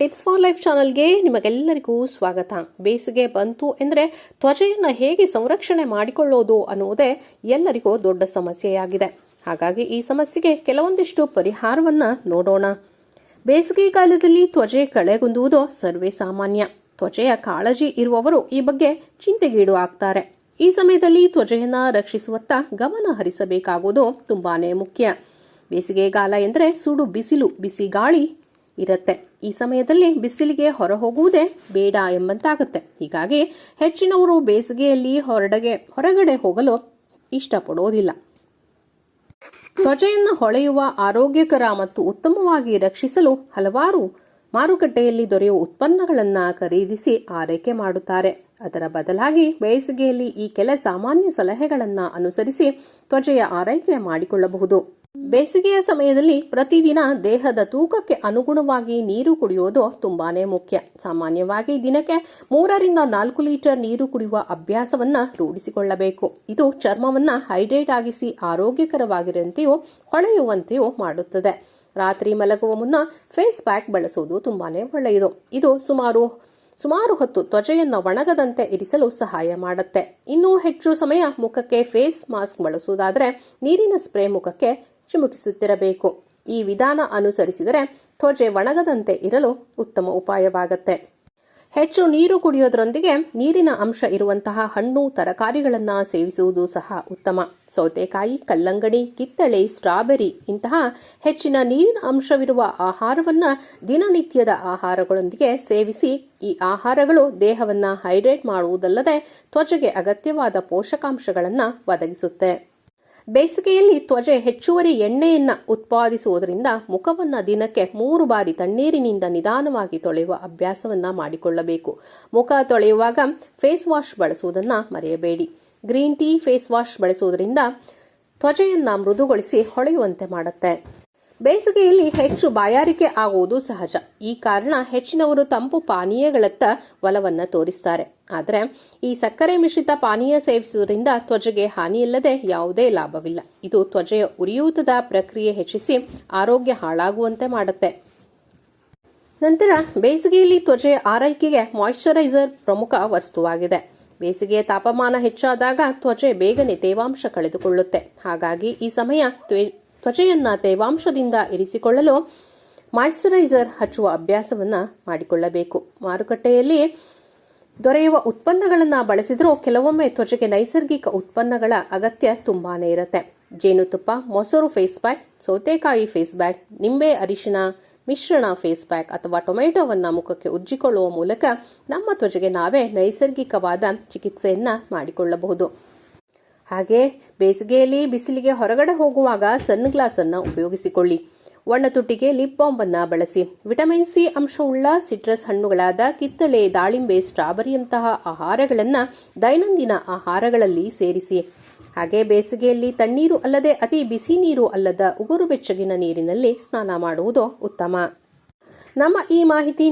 Tips for life ಚಾನಲ್ಗೆ ನಿಮಗೆಲ್ಲರಿಗೂ ಸ್ವಾಗತ. ಬೇಸಿಗೆ ಬಂತು ಎಂದರೆ ತ್ವಚೆಯನ್ನು ಹೇಗೆ ಸಂರಕ್ಷಣೆ ಮಾಡಿಕೊಳ್ಳೋದು ಅನ್ನುವುದೇ ಎಲ್ಲರಿಗೂ ದೊಡ್ಡ ಸಮಸ್ಯೆಯಾಗಿದೆ. ಹಾಗಾಗಿ ಈ ಸಮಸ್ಯೆಗೆ ಕೆಲವೊಂದಿಷ್ಟು ಪರಿಹಾರವನ್ನು ನೋಡೋಣ. ಬೇಸಿಗೆ ಕಾಲದಲ್ಲಿ ತ್ವಚೆ ಕಳೆಗುಂದುವುದು ಸರ್ವೇ ಸಾಮಾನ್ಯ. ತ್ವಚೆಯ ಕಾಳಜಿ ಇರುವವರು ಈ ಬಗ್ಗೆ ಚಿಂತೆಗೀಡು ಆಗ್ತಾರೆ. ಈ ಸಮಯದಲ್ಲಿ ತ್ವಚೆಯನ್ನು ರಕ್ಷಿಸುವತ್ತ ಗಮನ ಹರಿಸಬೇಕಾಗುವುದು ತುಂಬಾನೇ ಮುಖ್ಯ. ಬೇಸಿಗೆಗಾಲ ಎಂದರೆ ಸುಡು ಬಿಸಿಲು ಬಿಸಿ ಗಾಳಿ ಇರುತ್ತೆ. ಈ ಸಮಯದಲ್ಲಿ ಬಿಸಿಲಿಗೆ ಹೊರ ಹೋಗುವುದೇ ಬೇಡ ಎಂಬಂತಾಗುತ್ತೆ. ಹೀಗಾಗಿ ಹೆಚ್ಚಿನವರು ಬೇಸಿಗೆಯಲ್ಲಿ ಹೊರಡಗೆ, ಹೊರಗಡೆ ಹೋಗಲು ಇಷ್ಟಪಡೋದಿಲ್ಲ ತ್ವಚೆಯನ್ನು ಹೊಳೆಯುವ ಆರೋಗ್ಯಕರ ಮತ್ತು ಉತ್ತಮವಾಗಿ ರಕ್ಷಿಸಲು ಹಲವಾರು ಮಾರುಕಟ್ಟೆಯಲ್ಲಿ ದೊರೆಯುವ ಉತ್ಪನ್ನಗಳನ್ನು ಖರೀದಿಸಿ ಆರೈಕೆ ಮಾಡುತ್ತಾರೆ. ಅದರ ಬದಲಾಗಿ ಬೇಸಿಗೆಯಲ್ಲಿ ಈ ಕೆಲ ಸಾಮಾನ್ಯ ಸಲಹೆಗಳನ್ನು ಅನುಸರಿಸಿ ತ್ವಚೆಯ ಆರೈಕೆ ಮಾಡಿಕೊಳ್ಳಬಹುದು. ಬೇಸಿಗೆಯ ಸಮಯದಲ್ಲಿ ಪ್ರತಿದಿನ ದೇಹದ ತೂಕಕ್ಕೆ ಅನುಗುಣವಾಗಿ ನೀರು ಕುಡಿಯೋದು ತುಂಬಾನೇ ಮುಖ್ಯ. ಸಾಮಾನ್ಯವಾಗಿ ದಿನಕ್ಕೆ ಮೂರರಿಂದ ನಾಲ್ಕು ಲೀಟರ್ ನೀರು ಕುಡಿಯುವ ಅಭ್ಯಾಸವನ್ನ ರೂಢಿಸಿಕೊಳ್ಳಬೇಕು. ಇದು ಚರ್ಮವನ್ನ ಹೈಡ್ರೇಟ್ ಆಗಿಸಿ ಆರೋಗ್ಯಕರವಾಗಿರುವಂತೆಯೂ ಹೊಳೆಯುವಂತೆಯೂ ಮಾಡುತ್ತದೆ. ರಾತ್ರಿ ಮಲಗುವ ಮುನ್ನ ಫೇಸ್ ಪ್ಯಾಕ್ ಬಳಸುವುದು ತುಂಬಾನೇ ಒಳ್ಳೆಯದು. ಇದು ಸುಮಾರು ಸುಮಾರು ಹೊತ್ತು ತ್ವಚೆಯನ್ನು ಒಣಗದಂತೆ ಇರಿಸಲು ಸಹಾಯ ಮಾಡುತ್ತೆ. ಇನ್ನೂ ಹೆಚ್ಚು ಸಮಯ ಮುಖಕ್ಕೆ ಫೇಸ್ ಮಾಸ್ಕ್ ಬಳಸುವುದಾದರೆ ನೀರಿನ ಸ್ಪ್ರೇ ಮುಖಕ್ಕೆ ಚಿಮುಕಿಸುತ್ತಿರಬೇಕು. ಈ ವಿಧಾನ ಅನುಸರಿಸಿದರೆ ತ್ವಚೆ ಒಣಗದಂತೆ ಇರಲು ಉತ್ತಮ ಉಪಾಯವಾಗತ್ತೆ. ಹೆಚ್ಚು ನೀರು ಕುಡಿಯೋದ್ರೊಂದಿಗೆ ನೀರಿನ ಅಂಶ ಇರುವಂತಹ ಹಣ್ಣು, ತರಕಾರಿಗಳನ್ನು ಸೇವಿಸುವುದು ಸಹ ಉತ್ತಮ. ಸೌತೆಕಾಯಿ, ಕಲ್ಲಂಗಡಿ, ಕಿತ್ತಳೆ, ಸ್ಟ್ರಾಬೆರಿ ಇಂತಹ ಹೆಚ್ಚಿನ ನೀರಿನ ಅಂಶವಿರುವ ಆಹಾರವನ್ನ ದಿನನಿತ್ಯದ ಆಹಾರಗಳೊಂದಿಗೆ ಸೇವಿಸಿ ಈ ಆಹಾರಗಳು ದೇಹವನ್ನ ಹೈಡ್ರೇಟ್ ಮಾಡುವುದಲ್ಲದೆ ತ್ವಚೆಗೆ ಅಗತ್ಯವಾದ ಪೋಷಕಾಂಶಗಳನ್ನು ಒದಗಿಸುತ್ತೆ. ಬೇಸಿಗೆಯಲ್ಲಿ ತ್ವಚೆ ಹೆಚ್ಚುವರಿ ಎಣ್ಣೆಯನ್ನ ಉತ್ಪಾದಿಸುವುದರಿಂದ ಮುಖವನ್ನ ದಿನಕ್ಕೆ ಮೂರು ಬಾರಿ ತಣ್ಣೀರಿನಿಂದ ನಿಧಾನವಾಗಿ ತೊಳೆಯುವ ಅಭ್ಯಾಸವನ್ನ ಮಾಡಿಕೊಳ್ಳಬೇಕು. ಮುಖ ತೊಳೆಯುವಾಗ ಫೇಸ್ ವಾಶ್ ಬಳಸುವುದನ್ನ ಮರೆಯಬೇಡಿ. ಗ್ರೀನ್ ಟೀ ಫೇಸ್ ವಾಶ್ ಬಳಸುವುದರಿಂದ ತ್ವಚೆಯನ್ನ ಮೃದುಗೊಳಿಸಿ ಹೊಳೆಯುವಂತೆ ಮಾಡುತ್ತೆ. ಬೇಸಿಗೆಯಲ್ಲಿ ಹೆಚ್ಚು ಬಾಯಾರಿಕೆ ಆಗುವುದು ಸಹಜ. ಈ ಕಾರಣ ಹೆಚ್ಚಿನವರು ತಂಪು ಪಾನೀಯಗಳತ್ತ ಒಲವನ್ನ ತೋರಿಸ್ತಾರೆ. ಆದರೆ, ಈ ಸಕ್ಕರೆ ಮಿಶ್ರಿತ ಪಾನೀಯ ಸೇವಿಸುವುದರಿಂದ ತ್ವಚೆಗೆ ಹಾನಿಯಿಲ್ಲದೆ ಯಾವುದೇ ಲಾಭವಿಲ್ಲ. ಇದು ತ್ವಚೆಯ ಉರಿಯೂತದ ಪ್ರಕ್ರಿಯೆ ಹೆಚ್ಚಿಸಿ ಆರೋಗ್ಯ ಹಾಳಾಗುವಂತೆ ಮಾಡುತ್ತೆ. ನಂತರ, ಬೇಸಿಗೆಯಲ್ಲಿ ತ್ವಚೆಯ ಆರೈಕೆಗೆ ಮಾಯಿಶ್ಚರೈಸರ್ ಪ್ರಮುಖ ವಸ್ತುವಾಗಿದೆ. ಬೇಸಿಗೆಯ ತಾಪಮಾನ ಹೆಚ್ಚಾದಾಗ ತ್ವಚೆ ಬೇಗನೆ ತೇವಾಂಶ ಕಳೆದುಕೊಳ್ಳುತ್ತೆ. ಹಾಗಾಗಿ ಈ ಸಮಯ ತ್ವಚೆಯನ್ನ ತೇವಾಂಶದಿಂದ ಇರಿಸಿಕೊಳ್ಳಲು ಮಾಯಿಶ್ಚರೈಸರ್ ಹಚ್ಚುವ ಅಭ್ಯಾಸವನ್ನ ಮಾಡಿಕೊಳ್ಳಬೇಕು. ಮಾರುಕಟ್ಟೆಯಲ್ಲಿ ದೊರೆಯುವ ಉತ್ಪನ್ನಗಳನ್ನು ಬಳಸಿದರೂ ಕೆಲವೊಮ್ಮೆ ತ್ವಚೆಗೆ ನೈಸರ್ಗಿಕ ಉತ್ಪನ್ನಗಳ ಅಗತ್ಯ ತುಂಬಾನೇ ಇರುತ್ತೆ. ಜೇನುತುಪ್ಪ, ಮೊಸರು ಫೇಸ್ ಪ್ಯಾಕ್ ಸೌತೆಕಾಯಿ ಫೇಸ್ ಪ್ಯಾಕ್ ನಿಂಬೆ ಅರಿಶಿನ ಮಿಶ್ರಣ ಫೇಸ್ ಪ್ಯಾಕ್ ಅಥವಾ ಟೊಮೆಟೊವನ್ನ ಮುಖಕ್ಕೆ ಉಜ್ಜಿಕೊಳ್ಳುವ ಮೂಲಕ ನಮ್ಮ ತ್ವಚೆಗೆ ನಾವೇ ನೈಸರ್ಗಿಕವಾದ ಚಿಕಿತ್ಸೆಯನ್ನ ಮಾಡಿಕೊಳ್ಳಬಹುದು. ಹಾಗೆ ಬೇಸಿಗೆಯಲ್ಲಿ ಬಿಸಿಲಿಗೆ ಹೊರಗಡೆ ಹೋಗುವಾಗ ಸನ್ ಗ್ಲಾಸ್ ಅನ್ನ ಉಪಯೋಗಿಸಿಕೊಳ್ಳಿ ತುಟಿಗೆ ಲಿಪ್ ಬಾಂಬ್ ಅನ್ನ ಬಳಸಿ. ವಿಟಮಿನ್ ಸಿ ಅಂಶವುಳ್ಳ ಸಿಟ್ರಸ್ ಹಣ್ಣುಗಳಾದ ಕಿತ್ತಳೆ, ದಾಳಿಂಬೆ, ಸ್ಟ್ರಾಬೆರಿಯಂತಹ ಆಹಾರಗಳನ್ನ ದೈನಂದಿನ ಆಹಾರಗಳಲ್ಲಿ ಸೇರಿಸಿ. ಹಾಗೆ ಬೇಸಿಗೆಯಲ್ಲಿ ತಣ್ಣೀರು ಅಲ್ಲದೆ ಅತಿ ಬಿಸಿ ನೀರು ಅಲ್ಲದ ಉಗುರು ಬೆಚ್ಚಗಿನ ನೀರಿನಲ್ಲಿ ಸ್ನಾನ ಮಾಡುವುದು ಉತ್ತಮ. ನಮ್ಮ ಈ ಮಾಹಿತಿ